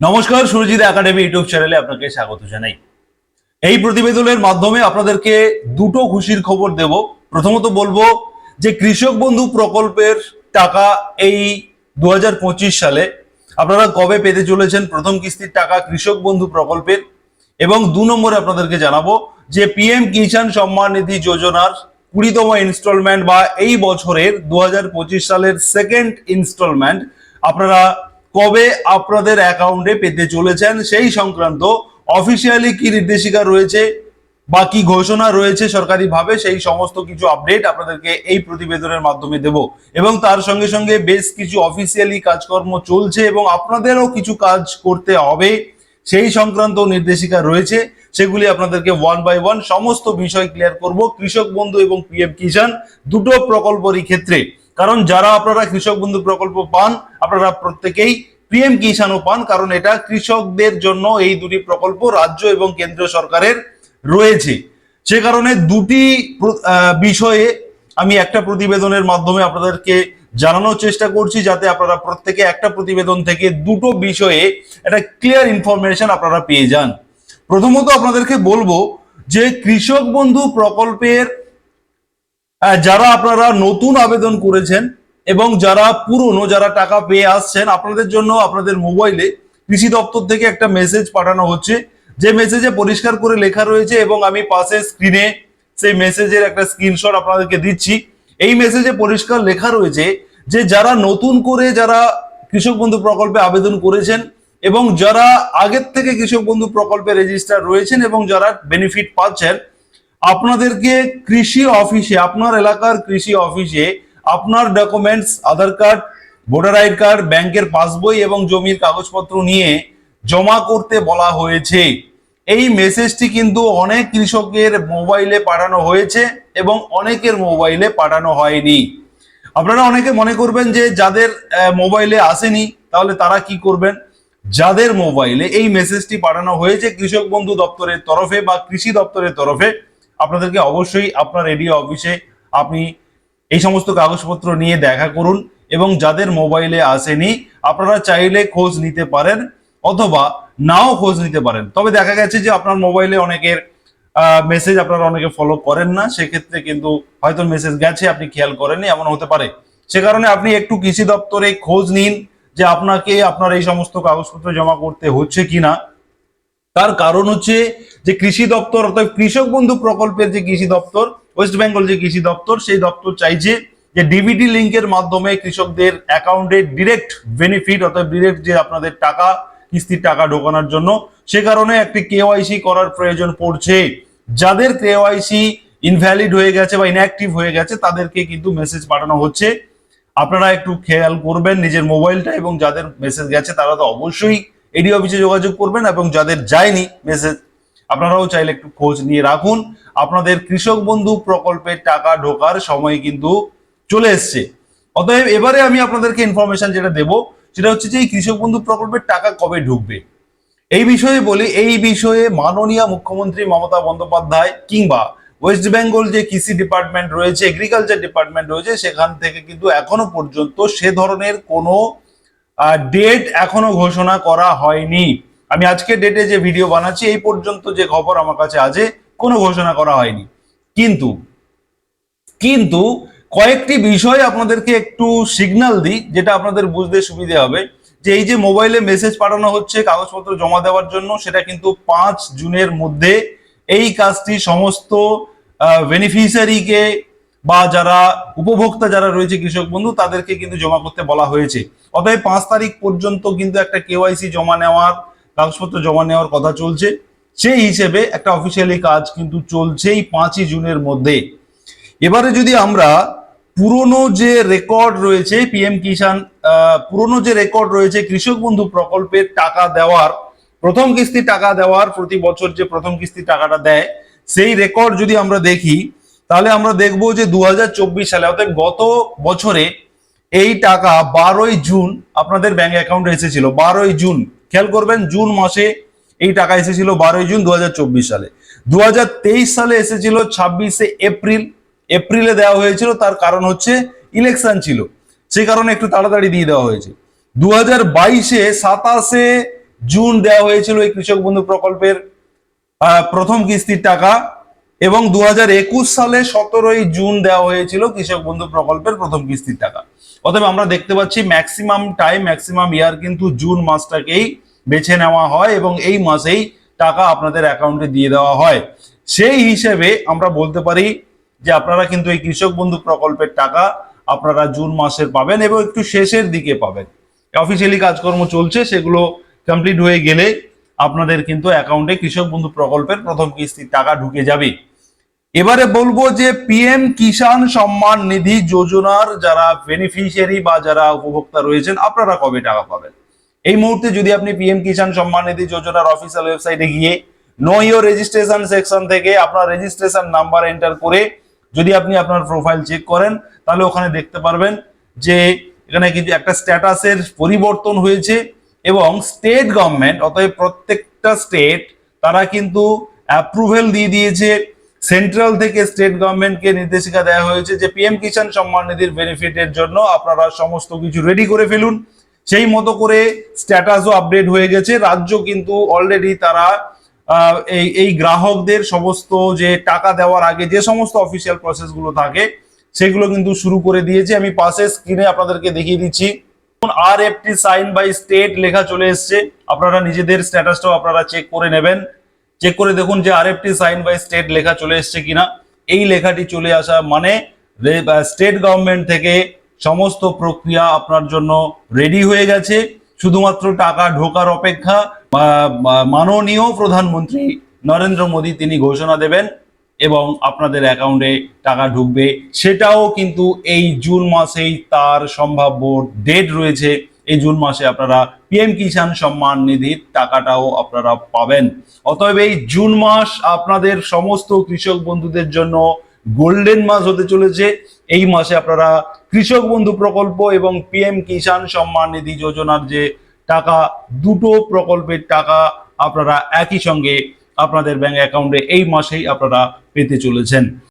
নমস্কার, Surajit academy YouTube চ্যানেলে আপনাকে স্বাগত জানাই। এই প্রতিবেদনের মাধ্যমে আপনাদেরকে দুটো খুশির খবর দেব। প্রথমত বলব যে কৃষক বন্ধু প্রকল্পের টাকা এই দু হাজার পঁচিশ সালে আপনারা কবে পেতে চলেছেন? প্রথম কিস্তির টাকা কৃষক বন্ধু প্রকল্পের। এবং দু নম্বরে আপনাদেরকে জানাব যে পিএম কিষাণ সম্মান নিধি যোজনার কুড়িতম ইনস্টলমেন্ট বা এই বছরের দু হাজার পঁচিশ সালের সেকেন্ড ইনস্টলমেন্ট আপনারা কবে আপনাদের অ্যাকাউন্টে পেতে চলেছেন সেই সংক্রান্ত অফিসিয়ালি কি নির্দেশিকা রয়েছে বা কি ঘোষণা রয়েছে সরকারিভাবে সেই সমস্ত কিছু আপডেট আপনাদেরকে এই প্রতিবেদনের মাধ্যমে দেব। এবং তার সঙ্গে সঙ্গে বেশ কিছু অফিসিয়ালি কাজকর্ম চলছে এবং আপনাদেরও কিছু কাজ করতে হবে। সেই সংক্রান্ত নির্দেশিকা রয়েছে, সেগুলি আপনাদেরকে ওয়ান বাই ওয়ান সমস্ত বিষয় ক্লিয়ার করব। কৃষক বন্ধু এবং পিএম কিষাণ, দুটো প্রকল্পরই ক্ষেত্রে কারণ যারা আপনারা কৃষক বন্ধু প্রকল্প পান, আপনারা প্রত্যেকেই পিএম কিষাণও পান, কারণ এটা কৃষকদের জন্য এই দুটি প্রকল্প রাজ্য এবং কেন্দ্রীয় সরকারের রয়েছে। সে কারণে দুটি বিষয়ে আমি একটা প্রতিবেদনের মাধ্যমে আপনাদেরকে জানানোর চেষ্টা করছি, যাতে আপনারা প্রত্যেকে একটা প্রতিবেদন থেকে দুটো বিষয়ে একটা ক্লিয়ার ইনফরমেশন আপনারা পেয়ে যান। প্রথমত আপনাদেরকে বলব যে কৃষক বন্ধু প্রকল্পের যারা আপনারা নতুন আবেদন করেছেন এবং যারা পুরনো, যারা টাকা পেয়ে আসছেন, আপনাদের জন্য আপনাদের মোবাইলে কৃষি দপ্তর থেকে একটা মেসেজ পাঠানো হচ্ছে। যে মেসেজে পরিষ্কার করে লেখা রয়েছে এবং আমি পাশে স্ক্রিনে সেই মেসেজের একটা স্ক্রিনশট আপনাদেরকে দিচ্ছি। এই মেসেজে পরিষ্কার লেখা রয়েছে যে যারা নতুন করে যারা কৃষক বন্ধু প্রকল্পে আবেদন করেছেন এবং যারা আগের থেকে কৃষক বন্ধু প্রকল্পে রেজিস্টার রয়েছেন এবং যারা বেনিফিট পাচ্ছেন আপনাদেরকে কৃষি অফিসে, আপনার এলাকার কৃষি অফিসে আপনার documents Aadhaar card, voter ID card, ব্যাংকের পাসবই এবং জমির কাগজপত্র নিয়ে জমা করতে বলা হয়েছে। এই মেসেজটি কিন্তু অনেক কৃষকের মোবাইলে পাঠানো হয়েছে এবং অনেকের মোবাইলে পাঠানো হয়নি। আপনারা অনেকে মনে করবেন যে যাদের মোবাইলে আসেনি, তাহলে তারা কি করবেন? যাদের মোবাইলে এই মেসেজটি পাঠানো হয়েছে কৃষক বন্ধু দপ্তরের তরফে বা কৃষি দপ্তরের তরফে আপনাদেরকে অবশ্যই আপনার রেডিও অফিসে আপনি এই সমস্ত কাগজপত্র নিয়ে দেখা করুন এবং যাদের মোবাইলে আসেনি, আপনারা চাইলে খোঁজ নিতে পারেন অথবা নাও খোঁজ নিতে পারেন। তবে দেখা গেছে যে আপনার মোবাইলে অনেকের মেসেজ আপনারা অনেকে ফলো করেন না, সেক্ষেত্রে কিন্তু হয়তো মেসেজ গেছে, আপনি খেয়াল করেননি, এমন হতে পারে। সে কারণে আপনি একটু কৃষি দপ্তরে খোঁজ নিন যে আপনাকে আপনার এই সমস্ত কাগজপত্র জমা করতে হচ্ছে কিনা। তার কারণ হচ্ছে যে কৃষি দপ্তর, অর্থাৎ কৃষক বন্ধু প্রকল্পের যে কৃষি দপ্তর ওয়েস্ট বেঙ্গল যে কৃষি দপ্তর, সেই দপ্তর চাইছে যে ডিবিটি লিঙ্কের মাধ্যমে কৃষকদের অ্যাকাউন্টে ডিরেক্ট বেনিফিট অর্থাৎ ডিরেক্ট যে আপনাদের টাকা, কিস্তির টাকা ঢোকানোর জন্য, সে কারণে একটি কেওয়াইসি করার প্রয়োজন পড়ছে। যাদের কেওয়াইসি ইনভ্যালিড হয়ে গেছে বা ইনঅ্যাক্টিভ হয়ে গেছে, তাদেরকে কিন্তু মেসেজ পাঠানো হচ্ছে। আপনারা একটু খেয়াল করবেন নিজের মোবাইলটা এবং যাদের মেসেজ গেছে, তারা তো অবশ্যই এডি অফিসে যোগাযোগ করবেন এবং যাদের যায়নি মেসেজ আপনারাও চাইলে একটু খোঁজ নিয়ে রাখুন। আপনাদের কৃষক বন্ধু প্রকল্পের টাকা ঢোকার সময় কিন্তু চলে এসছে। অতএব এবারে আমি আপনাদেরকে ইনফরমেশন যেটা দেব, সেটা হচ্ছে যে এই কৃষক বন্ধু প্রকল্পের টাকা কবে ঢুকবে? এই বিষয়ে বলি, এই বিষয়ে মাননীয় মুখ্যমন্ত্রী মমতা বন্দ্যোপাধ্যায় কিংবা ওয়েস্ট বেঙ্গল যে কৃষি ডিপার্টমেন্ট রয়েছে এগ্রিকালচার ডিপার্টমেন্ট রয়েছে, সেখান থেকে কিন্তু এখনও পর্যন্ত সে ধরনের কোনো ডেট এখনও ঘোষণা করা হয়নি। আমি আজকে ডেটে যে ভিডিও বানাচ্ছি, এই পর্যন্ত যে খবর আমার কাছে আছে, কোনো ঘোষণা করা হয়নি। কিন্তু কিন্তু কয়েকটি বিষয় আপনাদেরকে একটু সিগন্যাল দিই, যেটা আপনাদের বুঝতে সুবিধে হবে। যে এই যে মোবাইলে মেসেজ পাঠানো হচ্ছে, কাগজপত্র জমা দেওয়ার জন্য, সেটা কিন্তু পাঁচ জুনের মধ্যে এই কাজটি সমস্ত বেনিফিশিয়ারিকে বা যারা উপভোক্তা যারা রয়েছে কৃষক বন্ধু তাদেরকে কিন্তু জমা করতে বলা হয়েছে। অতএব পাঁচ তারিখ পর্যন্ত কিন্তু একটা কেওয়াইসি জমা নেওয়ার কাগজপত্র জমা নেওয়ার কথা চলছে। সেই হিসেবে একটা অফিসিয়ালি কাজ কিন্তু চলছেই পাঁচই জুনের মধ্যে। এবারে যদি আমরা পুরনো যে রেকর্ড রয়েছে পিএম আহ, পুরনো যে রেকর্ড রয়েছে কৃষক বন্ধু প্রকল্পের টাকা দেওয়ার প্রথম কিস্তি টাকা দেওয়ার প্রতি বছর যে প্রথম কিস্তি টাকাটা দেয় সেই রেকর্ড যদি আমরা দেখি তাহলে আমরা দেখব যে দু হাজার চব্বিশ সালে, অর্থাৎ গত বছরে এই টাকা বারোই জুন আপনাদের ব্যাংক অ্যাকাউন্টে এসেছিল, বারোই জুন। খেয়াল করবেন, জুন মাসে এই টাকা এসেছিল বারোই জুন দু হাজার চব্বিশ সালে। দু হাজার তেইশ সালে এসেছিল ছাব্বিশে এপ্রিল। এপ্রিলে দেওয়া হয়েছিল, তার কারণ হচ্ছে ইলেকশন ছিল। সে কারণে একটু তাড়াতাড়ি দিয়ে দেওয়া হয়েছে। দু হাজার বাইশে সাতাশে জুন দেওয়া হয়েছিল এই কৃষক বন্ধু প্রকল্পের প্রথম কিস্তির টাকা। এবং দু হাজার একুশ সালে সতেরোই জুন দেওয়া হয়েছিল কৃষক বন্ধু প্রকল্পের প্রথম কিস্তির টাকা। অতএব আমরা দেখতে পাচ্ছি ম্যাক্সিমাম টাইম ম্যাক্সিমাম ইয়ার কিন্তু জুন মাসটাকেই বেছে নেওয়া হয় এবং এই মাসেই টাকা আপনাদের অ্যাকাউন্টে দিয়ে দেওয়া হয়। সেই হিসেবে আমরা বলতে পারি যে আপনারা কিন্তু এই কৃষক বন্ধু প্রকল্পের টাকা আপনারা জুন মাসের পাবেন এবং একটু শেষের দিকে পাবেন। অফিসিয়ালি কাজকর্ম চলছে, সেগুলো কমপ্লিট হয়ে গেলে আপনাদের কিন্তু অ্যাকাউন্টে কৃষক বন্ধু প্রকল্পের প্রথম কিস্তির টাকা ঢুকে যাবে। এবারে বলব যে পিএম কিষাণ সম্মান নিধি যোজনার যারা বেনিফিশিয়ারি বা যারা উপভোক্তা রয়েছেন, আপনারা কবে টাকা পাবেন? এই মুহূর্তে যদি আপনি পিএম কিষাণ সম্মান নিধি যোজনার অফিসিয়াল ওয়েবসাইটে গিয়ে নো ইয়োর রেজিস্ট্রেশন সেকশন থেকে আপনার রেজিস্ট্রেশন নাম্বার এন্টার করে যদি আপনি আপনার প্রোফাইল চেক করেন, তাহলে ওখানে দেখতে পারবেন যে এখানে কিন্তু একটা স্ট্যাটাসের পরিবর্তন হয়েছে এবং স্টেট গভর্নমেন্ট অতএব প্রত্যেকটা স্টেট তারা কিন্তু অ্যাপ্রুভেল দিয়ে দিয়েছে। সেন্ট্রাল থেকে স্টেট গভর্নমেন্টকে নির্দেশিকা দেওয়া হয়েছে যে পিএম কিষাণ সম্মান নিধির বেনিফিটের জন্য আপনারা সমস্ত কিছু রেডি করে ফেলুন। সেই মতো করে স্ট্যাটাসও আপডেট হয়ে গেছে। রাজ্য কিন্তু অলরেডি তারা এই এই গ্রাহকদের সমস্ত যে টাকা দেওয়ার আগে যে সমস্ত অফিসিয়াল প্রসেসগুলো থাকে, সেগুলো কিন্তু শুরু করে দিয়েছে। আমি পাশে স্ক্রিনে আপনাদেরকে দেখিয়ে দিচ্ছি। আর এফটি সাইন বাই স্টেট লেখা চলে এসছে। আপনারা নিজেদের স্ট্যাটাসটাও আপনারা চেক করে নেবেন। চেক করে দেখুন যে আরএফটি সাইন বাই স্টেট লেখা চলে এসছে কিনা। এই লেখাটি চলে আসা মানে স্টেট গভর্নমেন্ট থেকে সমস্ত প্রক্রিয়া আপনার জন্য রেডি হয়ে গেছে। শুধুমাত্র টাকা ঢোকার অপেক্ষা মাননীয় প্রধানমন্ত্রী নরেন্দ্র মোদী তিনি ঘোষণা দেবেন এবং আপনাদের অ্যাকাউন্টে টাকা ঢুকবে। সেটাও কিন্তু এই জুন মাসেই তার সম্ভাব্য ডেট রয়েছে। এই জুন মাসে আপনারা পিএম কিষাণ সম্মান নিধির টাকাটাও আপনারা পাবেন। অতএব এই জুন মাস আপনাদের সমস্ত কৃষক বন্ধুদের জন্য গোল্ডেন মাস হতে চলেছে। এই মাসে আপনারা কৃষক বন্ধু প্রকল্প এবং পিএম কিষাণ সম্মান নিধি যোজনার যে টাকা, দুটো প্রকল্পের টাকা আপনারা একই সঙ্গে আপনাদের ব্যাংক অ্যাকাউন্টে এই মাসেই আপনারা পেতে চলেছেন।